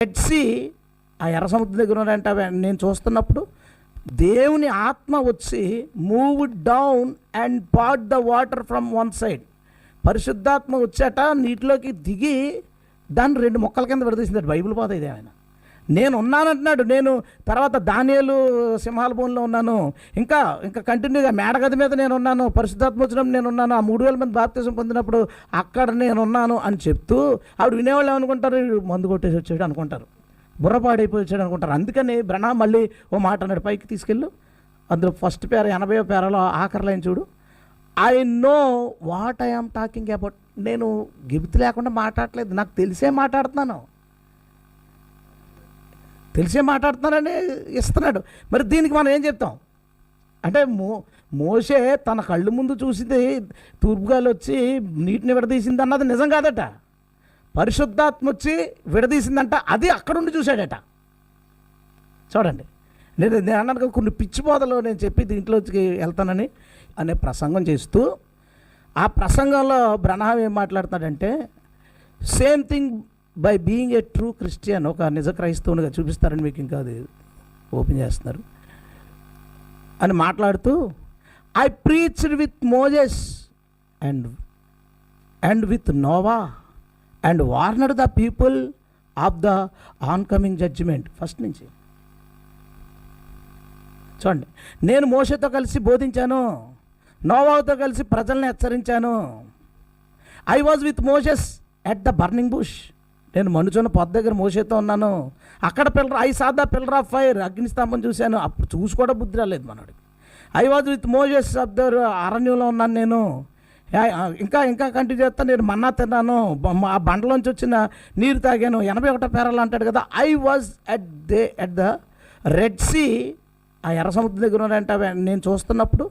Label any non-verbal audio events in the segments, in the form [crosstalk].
Red Sea ఆ ఎర్ర సముద్రం దగ్గర ఉన్నారంటే నేను చూస్తున్నప్పుడు దేవుని ఆత్మ వచ్చి move down and part the water from one side పరిశుద్ధాత్మ వచ్చాట నీటిలోకి దిగి దాన్ని రెండు మొక్కల కింద విడదీసిందట బైబిల్ పాత ఇది ఆయన. నేను ఉన్నానంటున్నాడు నేను తర్వాత ధాన్యాలు సింహాల భూమిలో ఉన్నాను. ఇంకా ఇంకా కంటిన్యూగా మేడగది మీద నేను ఉన్నాను పరిశుద్ధాత్మ నేను ఉన్నాను ఆ మూడు వేల మంది బాప్తీసం పొందినప్పుడు అక్కడ నేను ఉన్నాను అని చెప్తూ ఆవిడ వినేవాళ్ళు ఏమనుకుంటారు? మందు కొట్టేసి వచ్చాడు అనుకుంటారు. బుర్రపాడైపోయి వచ్చాడు అనుకుంటారు. అందుకని బ్రహ్మ మళ్ళీ ఓ మాట అన్నాడు. పైకి తీసుకెళ్ళు. అందులో ఫస్ట్ పేర ఎనభై పేరలో ఆఖరి చూడు. I know what I'm talking about. నేను గిబితి లేకుండా మాట్లాడట్లేదు. నాకు తెలిసే మాట్లాడుతున్నాను. తెలిసే మాట్లాడుతున్నానని ఇస్తున్నాడు. మరి దీనికి మనం ఏం చెప్తాం? అంటే మో మోసే తన కళ్ళు ముందు చూసింది తూర్పుగాలు వచ్చి నీటిని విడదీసింది అన్నది నిజం కాదట. పరిశుద్ధాత్మ వచ్చి విడదీసిందంట అది అక్కడుండి చూశాడట. చూడండి. నేను నేను అన్నాను కొన్ని పిచ్చి బోధలు నేను చెప్పి దీంట్లోకి వెళ్తానని అనే ప్రసంగం చేస్తూ ఆ ప్రసంగంలో బ్రహ్మ ఏం మాట్లాడుతాడంటే same thing by being a true Christian ఒక నిజ క్రైస్తవునిగా చూపిస్తారని మీకు ఇంకా అది ఓపెన్ చేస్తున్నారు. అని మాట్లాడుతూ I preached with Moses and and with Noah and warned the people of the oncoming judgement first నుంచి. చూడండి. నేను మోసతో కలిసి బోధించాను నోవాతో కలిసి ప్రజల్ని హెచ్చరించాను. I was with Moses at the burning bush నేను మనుచున్న పొద్దు దగ్గర మోసేతో ఉన్నాను. అక్కడ pillar I saw a pillar of fire అగ్నిస్తంభం చూశాను. అప్పుడు చూసి కూడా బుద్ధి రాలేదు మనోడికి. I was with Moses of అరణ్యంలో ఉన్నాను నేను. ఇంకా ఇంకా కంటిన్యూ చేస్తా నేను మన్నా తిన్నాను. ఆ బండలోంచి వచ్చిన నీరు తాగాను. ఎనభై ఒకటో పేరాలు అంటాడు కదా I was at the at the Red Sea. ఆ ఎర్ర సముద్రం దగ్గర ఉన్నాడంటే నేను చూస్తున్నప్పుడు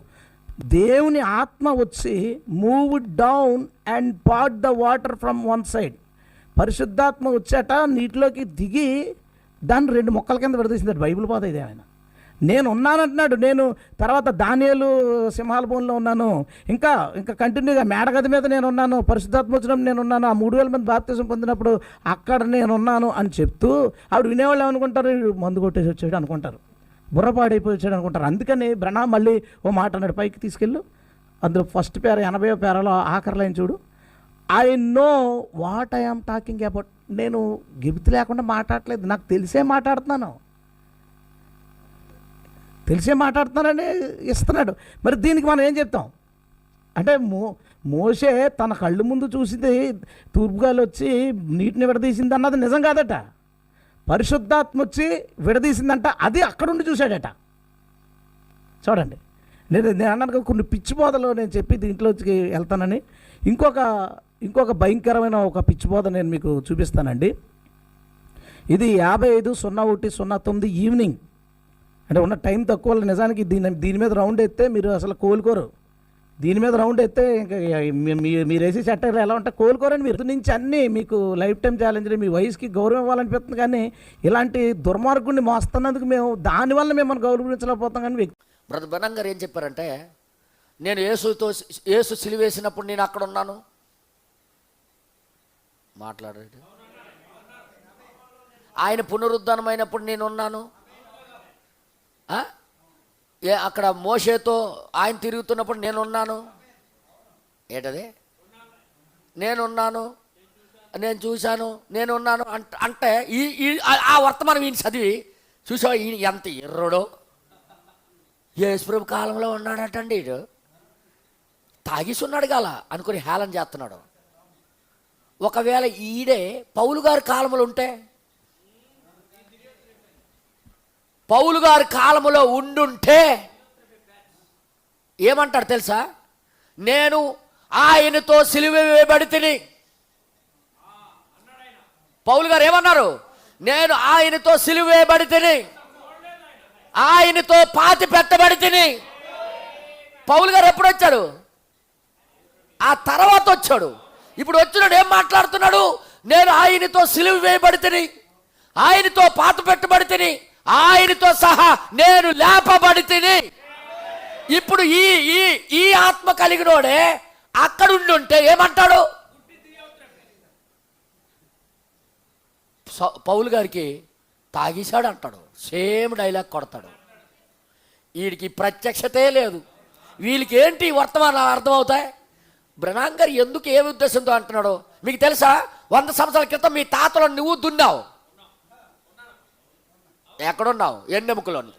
దేవుని ఆత్మ వచ్చి move down and part the water from one side. పరిశుద్ధాత్మ వచ్చాట నీటిలోకి దిగి దాన్ని రెండు మొక్కల కింద విడదీసింది బైబిల్ పాత ఇది ఆయన. నేను ఉన్నానంటున్నాడు. నేను తర్వాత దానియలు సింహాల భూమిలో ఉన్నాను. ఇంకా ఇంకా కంటిన్యూగా మేడగది మీద నేను ఉన్నాను. పరిశుద్ధాత్మ వచ్చినప్పుడు నేను ఉన్నాను. ఆ మూడు వేల మంది బాప్తిజం పొందినప్పుడు అక్కడ నేను ఉన్నాను అని చెప్తూ ఆవిడ వినేవాళ్ళు ఏమనుకుంటారు? మందు కొట్టేసి వచ్చాడు అనుకుంటారు. బుర్రపాడైపోయి వచ్చాడు అనుకుంటారు. అందుకని బ్రహ్మ మళ్ళీ ఓ మాట అన్నాడు. పైకి తీసుకెళ్ళు. అందులో ఫస్ట్ పేర ఎనభై పేరలో ఆఖరి లైన్ చూడు. I know what I'm talking about నేను గిబితి లేకుండా మాట్లాడలేదు. నాకు తెలిసే మాట్లాడుతున్నాను. తెలిసే మాట్లాడుతున్నానని ఇస్తున్నాడు. మరి దీనికి మనం ఏం చెప్తాం? అంటే మో మోసే తన కళ్ళు ముందు చూసింది తూర్పుగాలు వచ్చి నీటిని విడదీసింది అన్నది నిజం కాదట. పరిశుద్ధాత్మ వచ్చి విడదీసిందంట. అది అక్కడుండి చూశాడట. చూడండి. నేను నేను అన్నాను కొన్ని పిచ్చి బోధలు నేను చెప్పి దీంట్లోకి వెళ్తానని. ఇంకొక ఇంకొక భయంకరమైన ఒక పిచ్చి నేను మీకు చూపిస్తానండి. ఇది యాభై ఐదు సున్నా ఒకటి సున్నా తొమ్మిది ఈవినింగ్. అంటే ఉన్న టైం తక్కువ నిజానికి దీని దీని మీద రౌండ్ ఎత్తే మీరు అసలు కోలుకోరు. దీని మీద రౌండ్ ఎత్తే ఇంకా మీ- మీరు వేసే చట్టాలు ఎలా ఉంటే కోలుకోరని మీరు. నుంచి అన్నీ మీకు లైఫ్ టైం ఛాలెంజ్ మీ వయసుకి గౌరవం ఇవ్వాలనిపిస్తుంది కానీ ఇలాంటి దుర్మార్గుడిని మోస్తున్నందుకు మేము దానివల్ల మిమ్మల్ని గౌరవించలేకపోతాం కానీ వ్యక్తి బ్రదర్ బనంగారు ఏం చెప్పారంటే నేను ఏసుతో ఏసు సిలివేసినప్పుడు నేను అక్కడ ఉన్నాను. మాట్లాడాడు ఆయన పునరుద్ధానమైనప్పుడు నేను ఉన్నాను ఏ అక్కడ మోషేతో ఆయన తిరుగుతున్నప్పుడు నేను ఉన్నాను ఏంటది? నేనున్నాను. నేను చూశాను. నేనున్నాను అంట అంటే ఈ ఈ ఆ- వర్తమానం ఈయన చదివి చూసావా ఈయన ఎంత ఎర్రడో. యేసుప్రభు కాలంలో ఉన్నాడటండి తాగిస్తున్నాడు తాగిసి ఉన్నాడు గల అనుకుని హేళన చేస్తున్నాడు. ఒకవేళ ఈడే పౌలు గారి కాలంలో ఉంటే? పౌలు గారి కాలంలో ఉండుంటే ఏమంటాడు తెలుసా? నేను ఆయనతో సిలువ వేయబడి తిని. పౌలు గారు ఏమన్నారు? నేను ఆయనతో సిలువ వేయబడి తిని. ఆయనతో పాతి పెట్టబడి తిని. పౌలు గారు ఎప్పుడు వచ్చాడు? ఆ తర్వాత వచ్చాడు. ఇప్పుడు వచ్చినాడు ఏం మాట్లాడుతున్నాడు? నేను ఆయనతో సిలువు వేయబడితిని ఆయనతో పాత పెట్టబడితిని ఆయనతో సహా నేను లేపబడితిని ఇప్పుడు ఈ ఈ ఈ ఆత్మ కలిగినోడే అక్కడుండి ఉంటే ఏమంటాడు? సౌ- పౌలు గారికి తాగేశాడు అంటాడు సేమ్ డైలాగ్ కొడతాడు. వీడికి ప్రత్యక్షతే లేదు. వీళ్ళకి ఏంటి వర్తమానాలు అర్థమవుతాయి? బ్రనాంగ్ ఎందుకు ఏ ఉద్దేశంతో అంటున్నాడు? మీకు తెలుసా? వంద సంవత్సరాల క్రితం మీ తాతలో నువ్వు దున్నావు. ఎక్కడున్నావు? ఎన్నెముకలోని.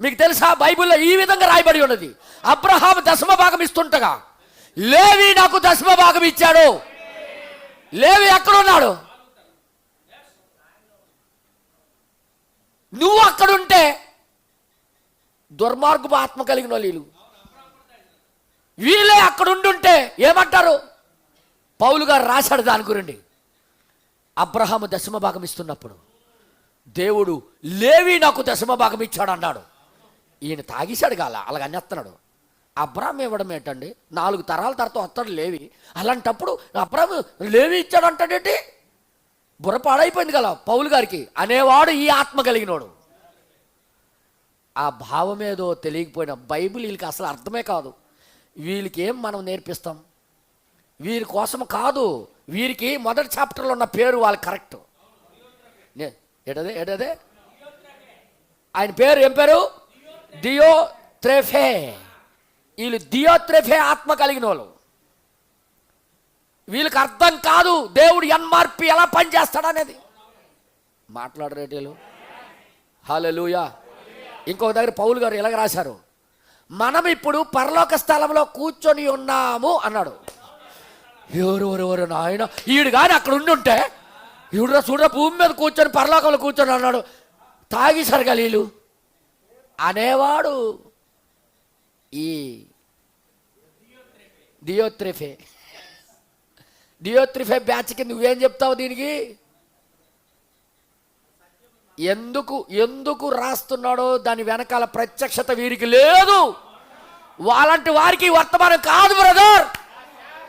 మీకు తెలుసా? బైబిల్లో ఈ విధంగా రాయబడి ఉన్నది. అబ్రహాం దశమ భాగం ఇస్తుంటగా. లేవి నాకు దశమ భాగం ఇచ్చాడు. లేవి ఎక్కడున్నాడు? నువ్వు అక్కడుంటే దుర్మార్గపు ఆత్మ కలిగిన వీళ్ళు. వీళ్ళే అక్కడ ఉండుంటే ఏమంటారు? పౌలు గారు రాశాడు దాని గురండి అబ్రహాము దశమ భాగం ఇస్తున్నప్పుడు దేవుడు లేవి నాకు దశమ భాగం ఇచ్చాడు అన్నాడు ఈయన తాగేశాడు కాల అలాగ అనేస్తున్నాడు అబ్రాహం ఇవ్వడం ఏంటండి? నాలుగు తరాల తర్వాత వస్తాడు లేవి. అలాంటప్పుడు అబ్రాహం లేవి ఇచ్చాడు అంటాడేంటి బుర్ర పాడైపోయింది కదా పౌలు గారికి. అనేవాడు ఈ ఆత్మ కలిగినోడు. ఆ భావమేదో తెలియకపోయిన బైబిల్ వీళ్ళకి అసలు అర్థమే కాదు. వీళ్ళకి ఏం మనం నేర్పిస్తాం? వీరి కోసం కాదు వీరికి మొదటి చాప్టర్లో ఉన్న పేరు వాళ్ళు కరెక్ట్ నే- ఏటదే ఏటదే? ఆయన పేరు ఏం పేరు? దియో త్రెఫే వీళ్ళు డియోత్రేఫే ఆత్మ కలిగిన వాళ్ళు. వీళ్ళకి అర్థం కాదు దేవుడు ఎన్మార్పి ఎలా పనిచేస్తాడనేది మాట్లాడరేటీలు లూయా ఇంకొక దగ్గర పౌలు గారు ఇలాగ రాశారు. మనం ఇప్పుడు పరలోక స్థలంలో కూర్చొని ఉన్నాము అన్నాడు. ఎవరు ఎవరు నాయన? ఈడు కానీ అక్కడ ఉండి ఉంటే ఈవిడ చూడ భూమి మీద కూర్చొని పరలోకంలో కూర్చొని అన్నాడు. తాగేశారు గలీలు అనేవాడు ఈ డియోత్రిఫే డియోత్రిఫే కింద నువ్వేం చెప్తావు దీనికి? ఎందుకు ఎందుకు రాస్తున్నాడో దాని వెనకాల ప్రత్యక్షత వీరికి లేదు. వాళ్ళంటి వారికి వర్తమానం కాదు బ్రదర్.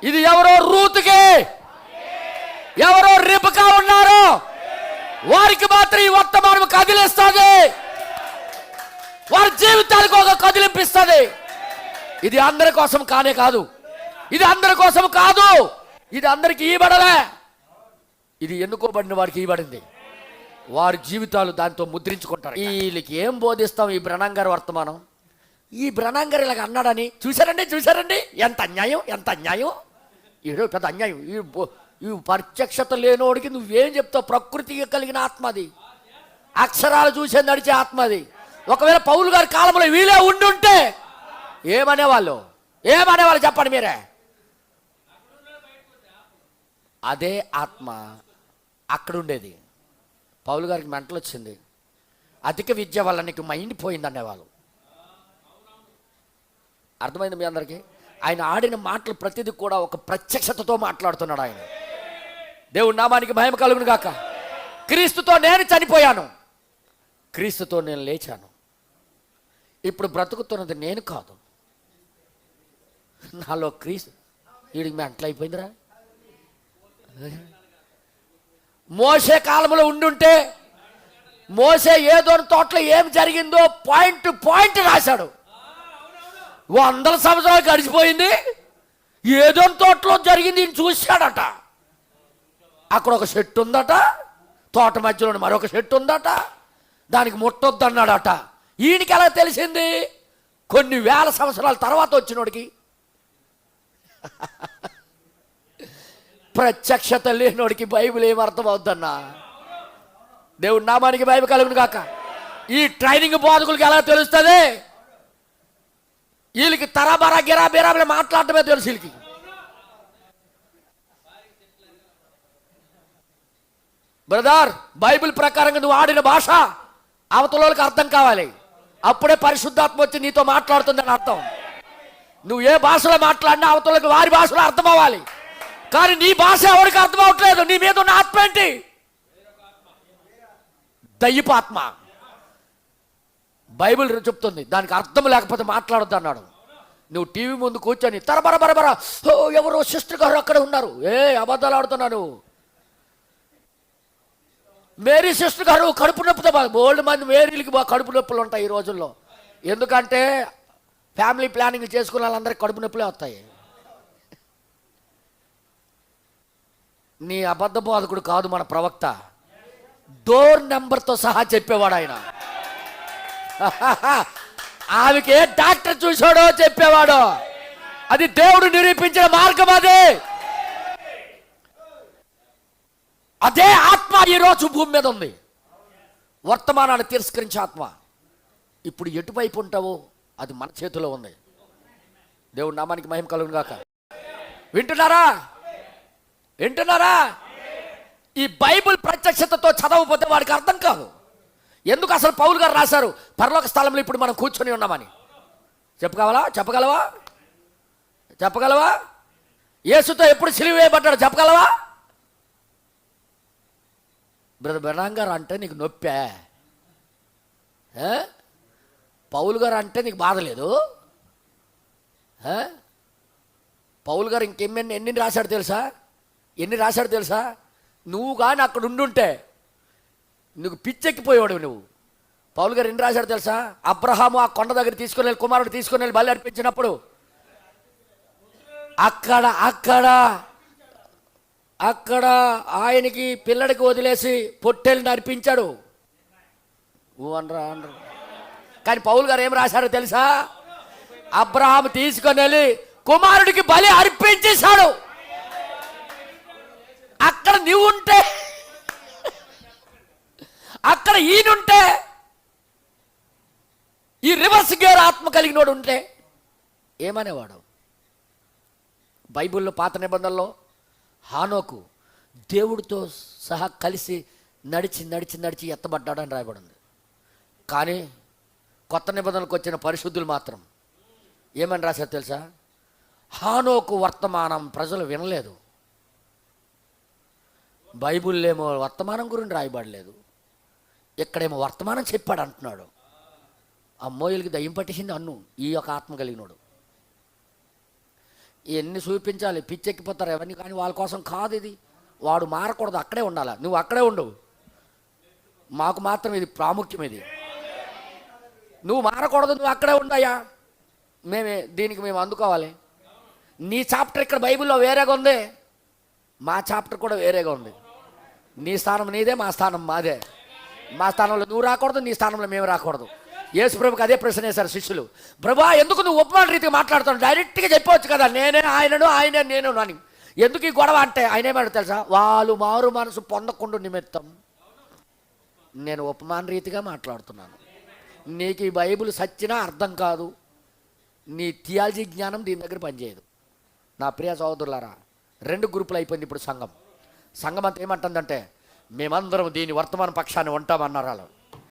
ఇది ఎవరో రూతుకి. ఎవరో రిపకా ఉన్నారో. వారికి మాత్రం ఈ వర్తమానం కదిలిస్తుంది. వారి జీవితాలకు ఒక కదిలింపిస్తుంది. ఇది అందరి కోసం కానే కాదు. ఇది అందరి కోసం కాదు. ఇది అందరికి ఇవ్వడలే ఇది ఎన్నుకోబడిన వారికి ఇవ్వబడింది వారి జీవితాలు దాంతో ముద్రించుకుంటారు వీళ్ళకి ఏం బోధిస్తాం ఈ బ్రణంగారు వర్తమానం? ఈ బ్రణంగారు ఇలాగ అన్నాడని చూశారండి చూశారండి? ఎంత అన్యాయం ఎంత అన్యాయం? ఏడో పెద్ద అన్యాయం. ఈ ఈ ప్రత్యక్షత లేనోడికి నువ్వేం చెప్తావు? ప్రకృతికి కలిగిన ఆత్మ అది. అక్షరాలు చూసే నడిచే ఆత్మ అది. ఒకవేళ పౌలు గారి కాలంలో వీలే ఉండుంటే ఏమనేవాళ్ళు? ఏమనేవాళ్ళు చెప్పండి మీరే? అదే ఆత్మ అక్కడ ఉండేది. పౌలు గారికి మెంటలు వచ్చింది అధిక విద్య వల్ల నీకు మైండ్ పోయింది అనేవాళ్ళు అర్థమైంది మీ అందరికీ? ఆయన ఆడిన మాటలు ప్రతిదీ కూడా ఒక ప్రత్యక్షతతో మాట్లాడుతున్నాడు ఆయన. దేవుడు నామానికి భయం కలుగును గాక. క్రీస్తుతో నేను చనిపోయాను. క్రీస్తుతో నేను లేచాను. ఇప్పుడు బ్రతుకుతున్నది నేను కాదు. నాలో క్రీస్తు వీడికి మెంటలు అయిపోయిందిరా మోసే కాలంలో ఉండుంటే మోసే ఏదో తోటలో ఏం జరిగిందో పాయింట్ పాయింట్ రాశాడు. వందల సంవత్సరాలు గడిచిపోయింది. ఏదో తోటలో జరిగింది చూశాడట. అక్కడ ఒక చెట్టు ఉందట. తోట మధ్యలో మరొక చెట్టు ఉందట. దానికి ముట్టొద్దన్నాడట. ఈయనకి ఎలా తెలిసింది? కొన్ని వేల సంవత్సరాల తర్వాత వచ్చినోడికి. ప్రత్యక్షత లేనోడికి బైబిల్ ఏమర్థం అవుద్దన్నా దేవుడి నామానికి బైబిల్ కలుగును కాక ఈ ట్రైనింగ్ బోధకులకి ఎలా తెలుస్తుంది? వీళ్ళకి తరబరా గిరా బిరా మాట్లాడటమే తెలుసు వీళ్ళకి. బ్రదర్ బైబిల్ ప్రకారంగా నువ్వు ఆడిన భాష అవతలకి అర్థం కావాలి. అప్పుడే పరిశుద్ధాత్మ వచ్చి నీతో మాట్లాడుతుందని అర్థం. నువ్వు ఏ భాషలో మాట్లాడినా అవతలకి వారి భాషలో అర్థం అవ్వాలి కానీ నీ భాష ఎవరికి అర్థం అవ్వట్లేదు నీ మీద ఉన్న ఆత్మ ఏంటి? దయ్యపాత్మ. బైబిల్ చెప్తుంది దానికి అర్థం లేకపోతే మాట్లాడద్దు అన్నాడు. నువ్వు టీవీ ముందు కూర్చొని తరబర బరబర ఓ ఎవరో సిస్టర్ గారు అక్కడ ఉన్నారు? ఏ అబద్ధాలు ఆడుతున్నాను. మేరీ సిస్టర్ గారు కడుపు నొప్పితో ఓల్డ్ మంది మేరీలకి బా- కడుపు నొప్పులు ఉంటాయి ఈ రోజుల్లో. ఎందుకంటే ఫ్యామిలీ ప్లానింగ్ చేసుకున్న వాళ్ళందరికీ కడుపు నొప్పులే వస్తాయి. నీ అబద్ధ బోధకుడు కాదు మన ప్రవక్త. డోర్ నెంబర్తో సహా చెప్పేవాడు ఆయన. [laughs] ఆమెకి ఏ డాక్టర్ చూశాడో చెప్పేవాడు. అది దేవుడు నిరూపించిన మార్గం అదే. అదే ఆత్మ ఈరోజు భూమి మీద ఉంది. వర్తమానాన్ని తిరస్కరించే ఆత్మ. ఇప్పుడు ఎటువైపు ఉంటావో అది మన చేతిలో ఉంది. దేవుడు నామానికి మహిమ కలుగునుగాక వింటున్నారా? వింటున్నారా? ఈ బైబిల్ ప్రత్యక్షతతో చదవకపోతే వాడికి అర్థం కాదు. ఎందుకు అసలు పౌలు గారు రాశారు? పరలోక స్థలంలో ఇప్పుడు మనం కూర్చొని ఉన్నామని. చెప్పగలవా? చెప్పగలవా? చెప్పగలవా? యేసుతో ఎప్పుడు సిలివి వేయబడ్డాడు? చెప్పగలవా? బ్రదర్ బెనాంగ్ గారు అంటే నీకు నొప్పే. పౌలు గారు అంటే నీకు బాధ లేదు. పౌలు గారు ఇంకెన్ని ఎన్ని రాశాడు తెలుసా? ఎన్ని రాశాడు తెలుసా? నువ్వు కానీ అక్కడ ఉండుంటే నువ్వు పిచ్చెక్కిపోయేవాడు నువ్వు. పౌలు గారు ఎన్ని రాశాడు తెలుసా? అబ్రహాము ఆ కొండ దగ్గర తీసుకుని వెళ్ళి కుమారుడు తీసుకొని వెళ్ళి బలి అర్పించినప్పుడు అక్కడ అక్కడ అక్కడ ఆయనకి పిల్లడికి వదిలేసి పొట్టెల్ని అర్పించాడు. ఊ అనరా అనరు. కానీ పౌలు గారు ఏం రాశారో తెలుసా? అబ్రహాం తీసుకొని వెళ్ళి కుమారుడికి బలి అర్పి అక్కడ నువ్వు ఉంటే అక్కడ ఈయనుంటే ఈ రివర్స్ గేర్ ఆత్మ కలిగినోడు ఉంటే ఏమనేవాడు? బైబిల్లో పాత నిబంధనలో హానోకు దేవుడితో సహా కలిసి నడిచి నడిచి నడిచి ఎత్తబడ్డాడని రాయబడింది. కానీ కొత్త నిబంధనలకు వచ్చిన పరిశుద్ధులు మాత్రం ఏమని రాశారు తెలుసా? హానోకు వర్తమానం ప్రజలు వినలేదు. బైబిల్లేమో వర్తమానం గురించి రాయబడలేదు. ఇక్కడేమో వర్తమానం చెప్పాడు అంటున్నాడు అమ్మోయిలకి దయ్యం పట్టేసింది అన్ను ఈ యొక్క ఆత్మ కలిగినోడు. ఇవన్నీ చూపించాలి పిచ్చెక్కిపోతారు ఎవరిని కానీ వాళ్ళ కోసం కాదు ఇది. వాడు మారకూడదు అక్కడే ఉండాలి. నువ్వు అక్కడే ఉండవు మాకు మాత్రం ఇది ప్రాముఖ్యం ఇది. నువ్వు మారకూడదు నువ్వు అక్కడే ఉండయా మేమే దీనికి మేము అందుకోవాలి. నీ చాప్టర్ ఇక్కడ బైబిల్లో వేరేగా ఉంది. మా చాప్టర్ కూడా వేరేగా ఉంది. నీ స్థానం నీదే మా స్థానం మాదే. మా స్థానంలో నువ్వు రాకూడదు నీ స్థానంలో మేము రాకూడదు. యేసు ప్రభుకి అదే ప్రశ్న వేశారు శిష్యులు. ప్రభా ఎందుకు నువ్వు ఉపమాన రీతిగా మాట్లాడుతాను డైరెక్ట్గా చెప్పవచ్చు కదా నేనే ఆయనను ఆయనే నేను అని. ఎందుకు ఈ గొడవ? అంటే ఆయన ఏమంటారు తెలుసా? వాళ్ళు మారు మనసు పొందకుండా నిమిత్తం నేను ఉపమాన రీతిగా మాట్లాడుతున్నాను. నీకు ఈ బైబిల్ సచ్చినా అర్థం కాదు. నీ థియాలజీ జ్ఞానం దీని దగ్గర పనిచేయదు. నా ప్రియ సహోదరులారా రెండు గ్రూపులు అయిపోయింది ఇప్పుడు సంఘం. సంఘం అంతా ఏమంటుందంటే మేమందరం దీని వర్తమాన పక్షాన్ని ఉంటామన్నారు వాళ్ళు.